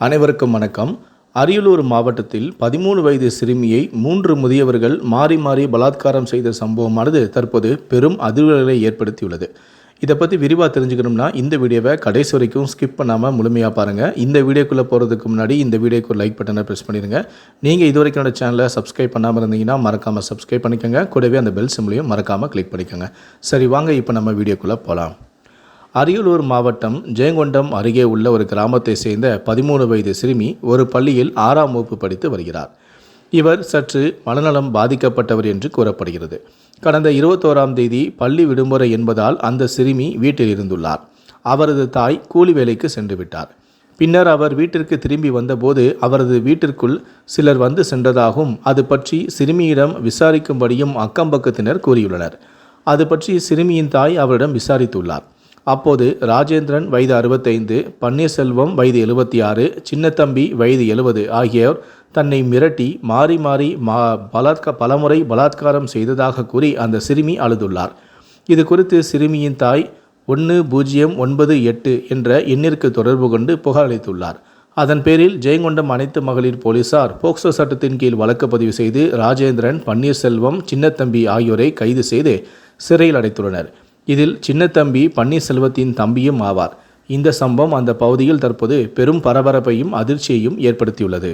அனைவருக்கும் வணக்கம். அரியலூர் மாவட்டத்தில் பதிமூணு வயது சிறுமியை மூன்று முதியவர்கள் மாறி மாறி பலாத்காரம் செய்த சம்பவமானது தற்போது பெரும் அதிர்வுகளை ஏற்படுத்தியுள்ளது. இதை பற்றி விரிவாக தெரிஞ்சுக்கணும்னா இந்த வீடியோவை கடைசி வரைக்கும் ஸ்கிப் பண்ணாமல் முழுமையாக பாருங்கள் இந்த வீடியோக்குள்ளே போகிறதுக்கு முன்னாடி இந்த வீடியோக்கு ஒரு லைக் பட்டனை ப்ரெஸ் பண்ணிடுங்க நீங்கள் இது வரைக்கும் என்னோட சேனலை சப்ஸ்கிரைப் பண்ணாமல் இருந்தீங்கன்னா மறக்காமல் சப்ஸ்கிரைப் பண்ணிக்கோங்க. கூடவே அந்த பெல் சிம்லையும் மறக்காமல் கிளிக் பண்ணிக்கோங்க. சரி வாங்க இப்போ நம்ம வீடியோக்குள்ளே போகலாம் அரியலூர் மாவட்டம் ஜெயங்கொண்டம் அருகே உள்ள ஒரு கிராமத்தை சேர்ந்த பதிமூணு வயது சிறுமி ஒரு பள்ளியில் ஆறாம் வகுப்பு படித்து வருகிறார். இவர் சற்று மனநலம் பாதிக்கப்பட்டவர் என்று கூறப்படுகிறது. கடந்த இருபத்தோராம் தேதி பள்ளி விடுமுறை என்பதால் அந்த சிறுமி வீட்டில் இருந்துள்ளார். அவரது தாய் கூலி வேலைக்கு சென்று விட்டார். பின்னர் அவர் வீட்டிற்கு திரும்பி வந்தபோது அவரது வீட்டிற்குள் சிலர் வந்து சென்றதாகவும் அது பற்றி சிறுமியிடம் விசாரிக்கும்படியும் அக்கம்பக்கத்தினர் கூறியுள்ளனர். அது பற்றி சிறுமியின் தாய் அவரிடம் விசாரித்துள்ளார். அப்போது ராஜேந்திரன் வயது அறுபத்தைந்து பன்னீர்செல்வம் வயது எழுபத்தி ஆறு சின்னத்தம்பி வயது எழுபது ஆகியோர் தன்னை மிரட்டி மாறி மாறி மா பலாத்க பலமுறை பலாத்காரம் செய்ததாக கூறி அந்த சிறுமி அழுதுள்ளார். இது குறித்து சிறுமியின் தாய் ஒன்று பூஜ்ஜியம் ஒன்பது எட்டு என்ற எண்ணிற்கு தொடர்பு கொண்டு புகார் அளித்துள்ளார். அதன் பேரில் ஜெயங்கொண்டம் அனைத்து மகளிர் போலீசார் போக்சோ சட்டத்தின் கீழ் வழக்கு பதிவு செய்து ராஜேந்திரன் பன்னீர்செல்வம் சின்னத்தம்பி ஆகியோரை கைது செய்து சிறையில் அடைத்துள்ளனர். இதில் சின்னத்தம்பி பன்னீர்செல்வத்தின் தம்பியும் ஆவார். இந்த சம்பவம் அந்த பகுதியில் தற்போது பெரும் பரபரப்பையும் அதிர்ச்சியையும் ஏற்படுத்தியுள்ளது.